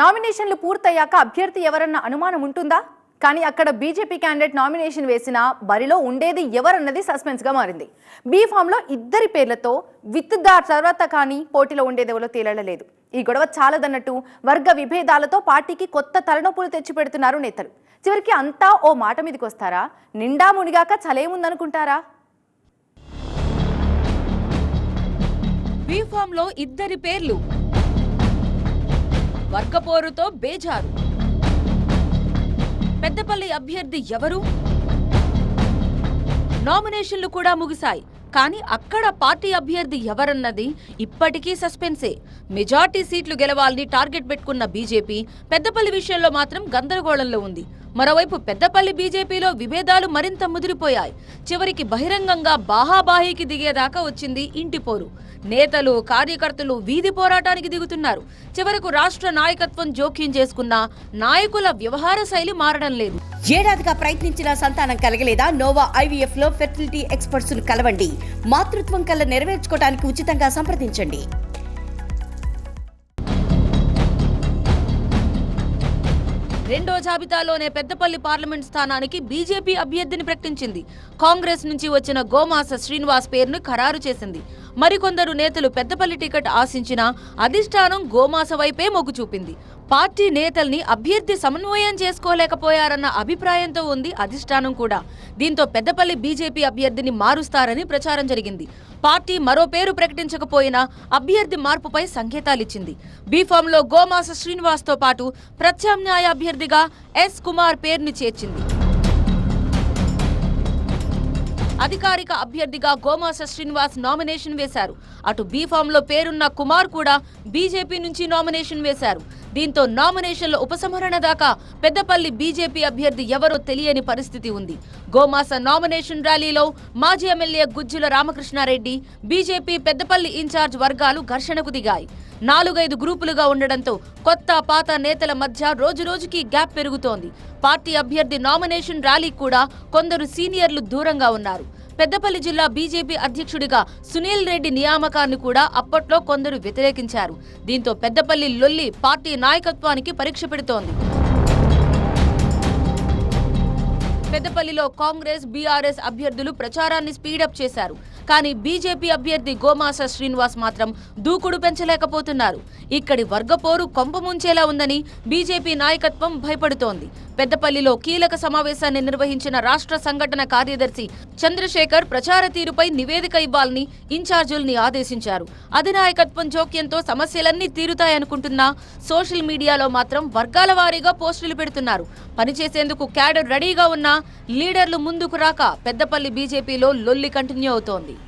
నామినేషన్లు పూర్తయ్యాక అభ్యర్థి ఎవరన్న అనుమానం ఉంటుందా? కానీ అక్కడ బీజేపీ క్యాండిడేట్ నామినేషన్ వేసిన బరిలో ఉండేది ఎవరన్నది సస్పెన్స్గా మారింది. బీ ఫామ్లో ఇద్దరి పేర్లతో విత్ దా తర్వాత కానీ పోటీలో ఉండేది ఎవరో తేలలేదు ఈ గొడవ చాలదన్నట్టు వర్గ విభేదాలతో పార్టీకి కొత్త తలనొప్పులు తెచ్చిపెడుతున్నారు నేతలు. చివరికి అంతా ఓ మాట మీదకి వస్తారా? నిండా మునిగాక చలేముందనుకుంటారా? బీఫామ్లో ఇద్దరి పేర్లు. వర్గపోరుతో బేజారు. పెద్దపల్లి అభ్యర్థి ఎవరు? నామినేషన్లు కూడా ముగిశాయి. కానీ అక్కడ పార్టీ అభ్యర్థి ఎవరన్నది ఇప్పటికీ సస్పెన్సే. మెజార్టీ సీట్లు గెలవాలని టార్గెట్ పెట్టుకున్న బీజేపీ పెద్దపల్లి విషయంలో మాత్రం గందరగోళంలో ఉంది. మరోవైపు పెద్దపల్లి బీజేపీలో విభేదాలు మరింత ముదిరిపోయాయి. చివరికి బహిరంగంగా బాహాబాహీకి దిగేదాకా వచ్చింది ఇంటి పోరు. నేతలు కార్యకర్తలు వీధి పోరాటానికి దిగుతున్నారు. చివరకు రాష్ట్ర నాయకత్వం జోక్యం చేసుకున్న నాయకుల వ్యవహార శైలి మారడం లేదు. ఏడాదిగా ప్రయత్నించిన సంతానం కలగలేదా? నోవా ఐవీఎఫ్లో ఫెర్టిలిటీ ఎక్స్పర్ట్స్ కలవండి. మాతృత్వం కల్లా నెరవేర్చుకోవడానికి ఉచితంగా సంప్రదించండి. రెండో జాబితాలోనే పెద్దపల్లి పార్లమెంట్ స్థానానికి బీజేపీ అభ్యర్థిని ప్రకటించింది. కాంగ్రెస్ నుంచి వచ్చిన గోమాస శ్రీనివాస్ పేరును ఖరారు చేసింది. మరికొందరు నేతలు పెద్దపల్లి టికెట్ ఆశించినా అధిష్టానం గోమాస వైపే మొగ్గు చూపింది. పార్టీ నేతల్ని అభ్యర్థి సమన్వయం చేసుకోలేకపోయారన్న అభిప్రాయంతో ఉంది అధిష్టానం కూడా. దీంతో పెద్దపల్లి బీజేపీ అభ్యర్థిని మారుస్తారని ప్రచారం జరిగింది. పార్టీ మరో పేరు ప్రకటించకపోయినా అభ్యర్థి మార్పుపై సంకేతాలిచ్చింది. బీఫామ్లో గోమాస శ్రీనివాస్తో పాటు ప్రత్యామ్నాయ అభ్యర్థిగా ఎస్ కుమార్ పేరుని చేర్చింది. అధికారిక అభ్యర్థిగా గోమాస శ్రీనివాస్ నామినేషన్ వేశారు. అటు బీఫామ్లో పేరున్న కుమార్ కూడా బీజేపీ నుంచి నామినేషన్ వేశారు. దీంతో నామినేషన్ల ఉపసంహరణ దాకా పెద్దపల్లి బీజేపీ అభ్యర్థి ఎవరో తెలియని పరిస్థితి ఉంది. గోమాస నామినేషన్ ర్యాలీలో మాజీ MLA Gujjula Ramakrishnareddy BJP Peddapalli incharge వర్గాలు ఘర్షణకు దిగాయి. నాలుగైదు గ్రూపులుగా ఉండడంతో కొత్త పాత నేతల మధ్య రోజురోజుకి గ్యాప్ పెరుగుతోంది. పార్టీ అభ్యర్థి నామినేషన్ ర్యాలీ కూడా కొందరు సీనియర్లు దూరంగా ఉన్నారు. పెద్దపల్లి జిల్లా బీజేపీ అధ్యక్షుడిగా సునీల్ రెడ్డి నియామకాన్ని కూడా అప్పట్లో కొందరు వ్యతిరేకించారు. దీంతో పెద్దపల్లి లొల్లి పార్టీ నాయకత్వానికి పరీక్ష పెడుతోంది. పెద్దపల్లిలో కాంగ్రెస్ బీఆర్ఎస్ అభ్యర్థులు ప్రచారాన్ని స్పీడప్ చేశారు. కానీ బీజేపీ అభ్యర్థి గోమాస శ్రీనివాస్ మాత్రం దూకుడు పెంచలేకపోతున్నారు. ఇక్కడి వర్గపోరు కొంప ముంచేలా ఉందని బీజేపీ నాయకత్వం భయపడుతోంది. పెద్దపల్లిలో కీలక సమావేశాన్ని నిర్వహించిన రాష్ట్ర సంఘటన కార్యదర్శి చంద్రశేఖర్ ప్రచార తీరుపై నివేదిక ఇవ్వాలని ఇన్ఛార్జుల్ని ఆదేశించారు. అధినాయకత్వం జోక్యంతో సమస్యలన్నీ తీరుతాయనుకుంటున్నా సోషల్ మీడియాలో మాత్రం వర్గాల వారీగా పోస్టులు పెడుతున్నారు. పనిచేసేందుకు క్యాడర్ రెడీగా ఉన్నా లీడర్లు ముందుకు రాక పెద్దపల్లి బీజేపీలో లొల్లి కంటిన్యూ అవుతోంది.